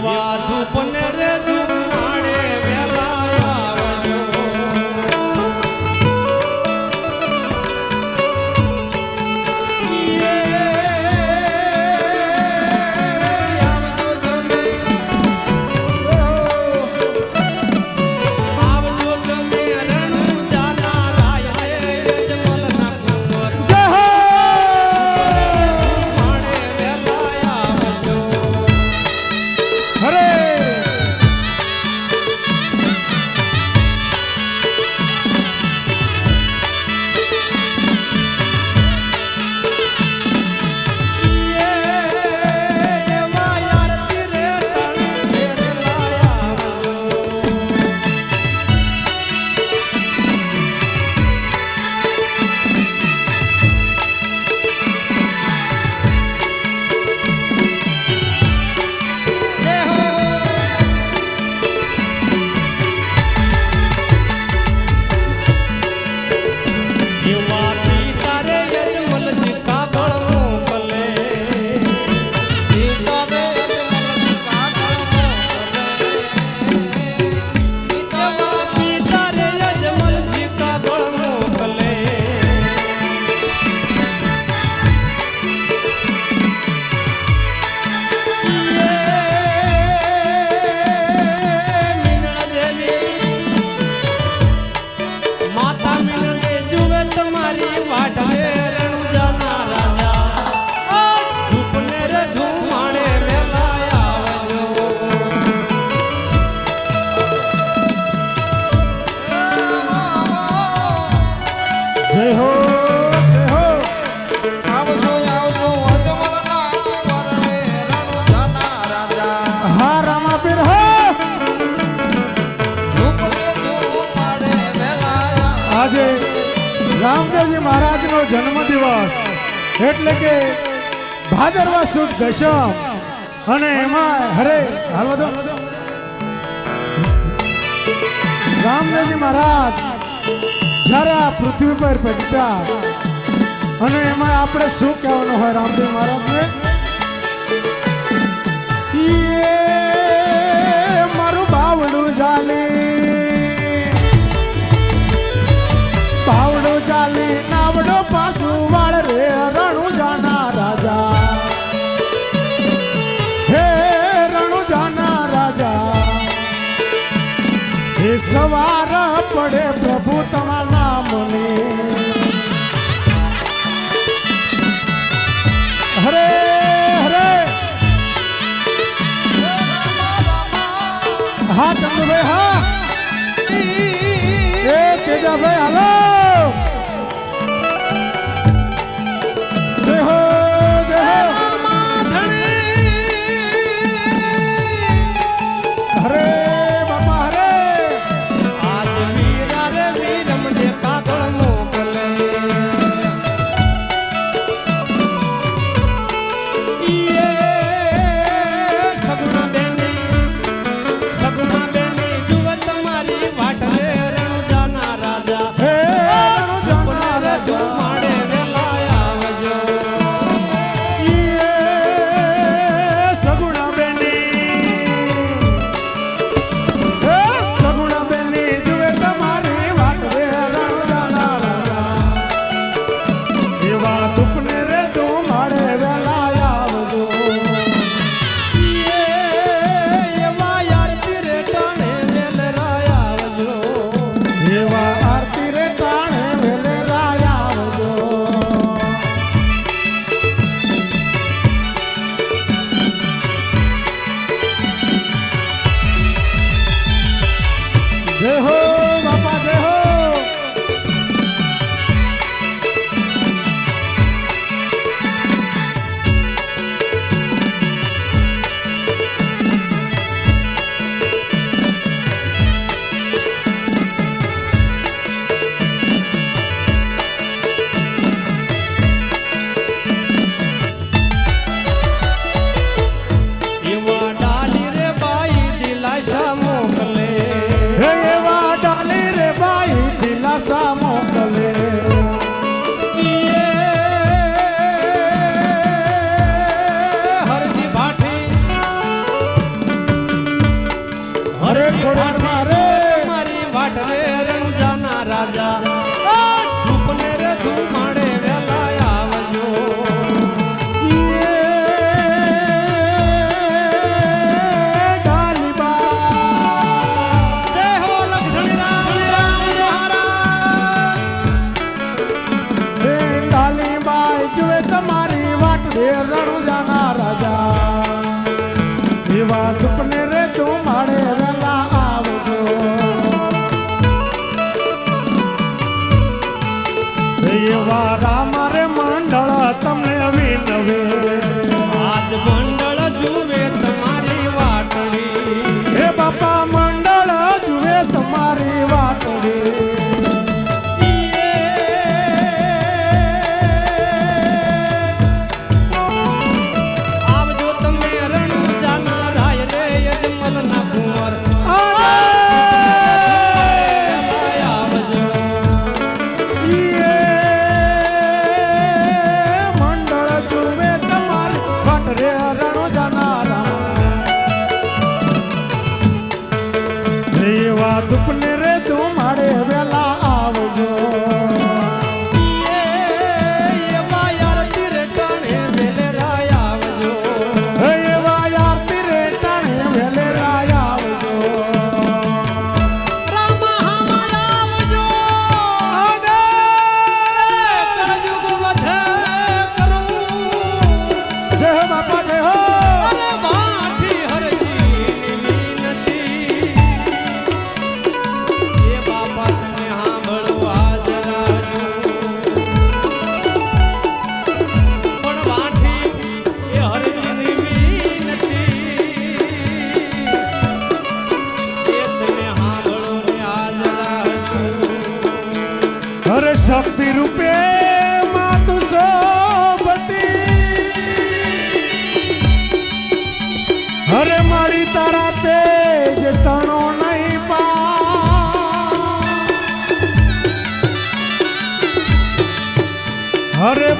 એવા ધૂપને રામદેવજી મહારાજનો જન્મદિવસ. એટલે કે ભાદરવા સુદ દશમ. અને એમાં હરે, હાલ રામદેવજી મહારાજ, જ્યારે આ પૃથ્વી પર પ્રગટ્યા અને એમાં આપણે શું કહેવાનું હોય રામદેવ મહારાજને?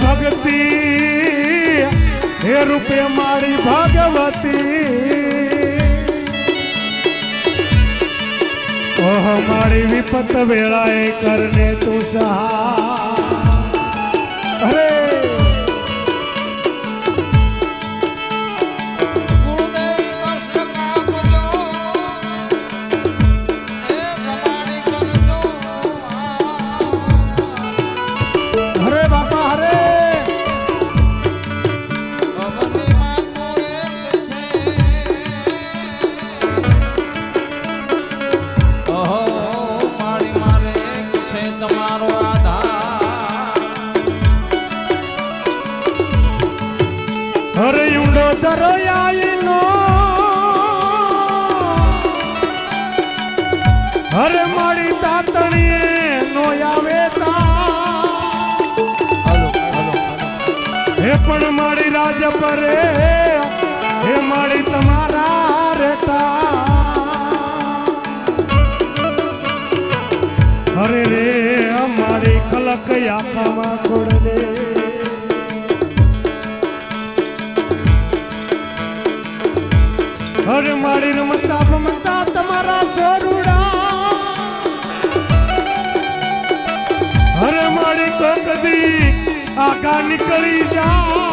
ભક્તિ હે રૂપે મારી ભાગવતી. ઓહ મારી વિપત વેળાએ કરને તું સહાય. પણ મારી રાજ પરે હે મારી તમારા રેતા અરે રે, અમારી કલક આખામાં ખોડલે અરે મારી રમતા રમતા તમારા સોરુડા. અરે મારી કોકદી આગા નીકળી જા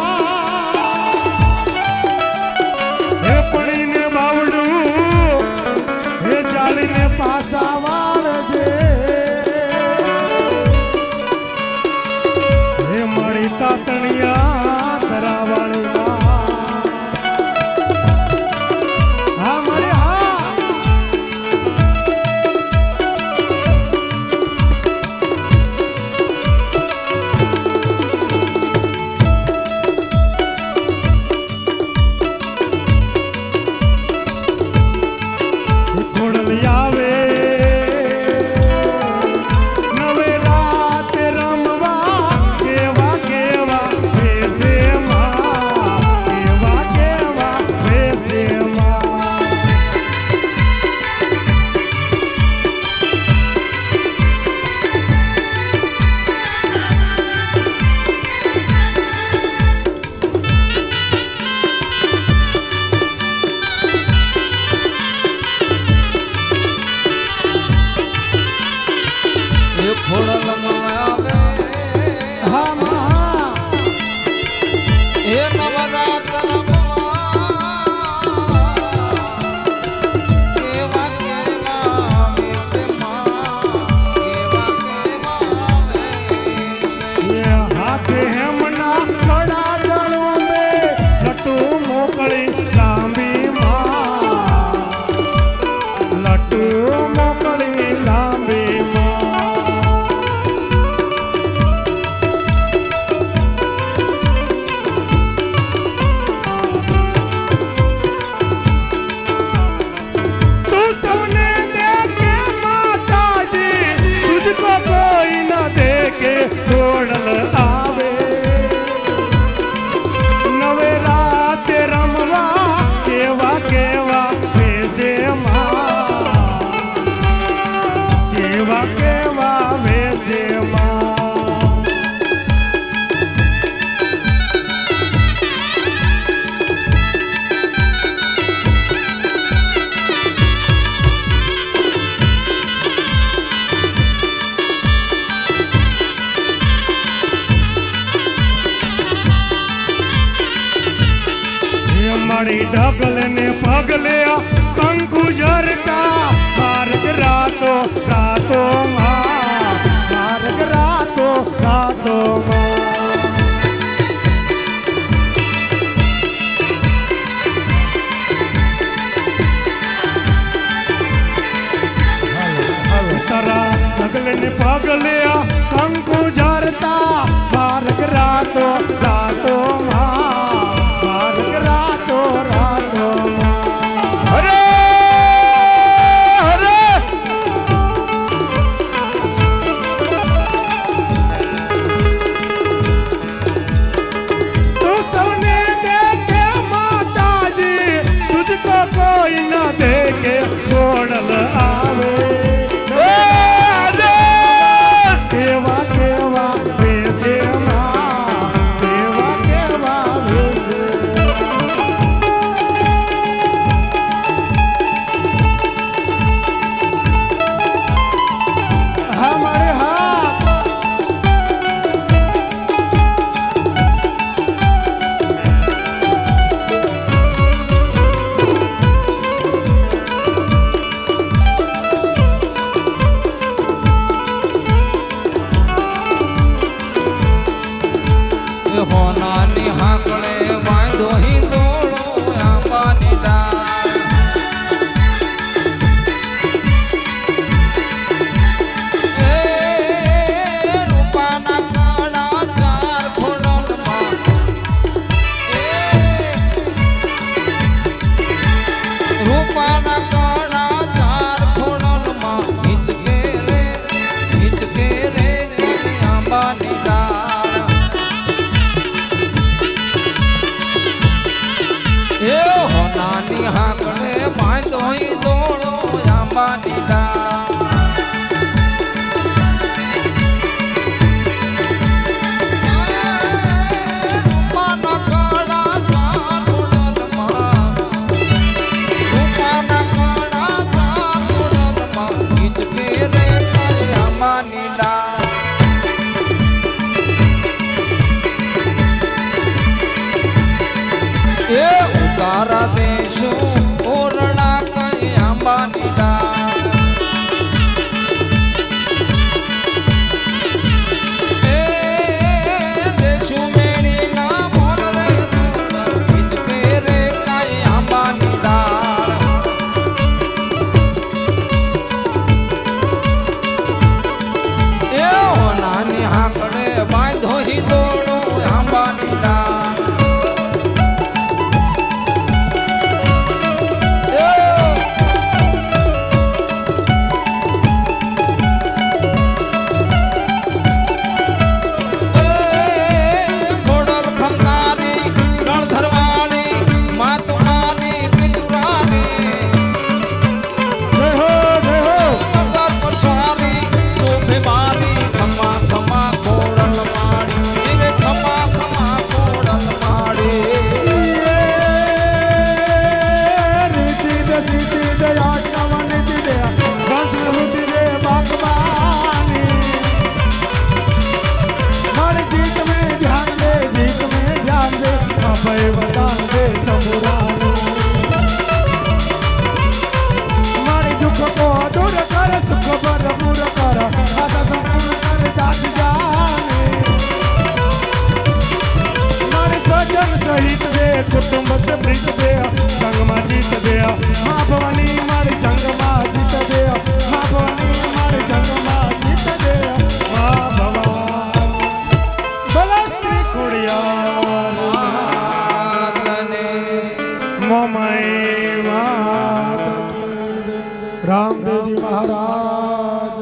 રામદેવજી મહારાજ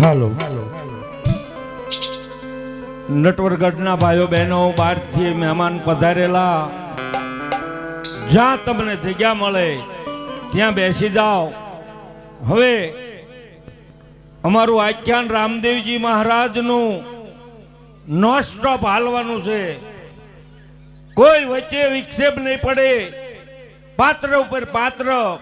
હાલો. નટવરગઢના ભાઈઓ બહેનો બહારથી મહેમાન પધારેલા જ્યાં તમને જગ્યા મળે, ત્યાં બેસી જાઓ. હવે, અમારું આખ્યાન રામદેવજી મહારાજનું નો સ્ટોપ હાલવાનું છે. કોઈ વચ્ચે વિક્ષેપ નહીં પડે. પાત્ર ઉપર પાત્ર.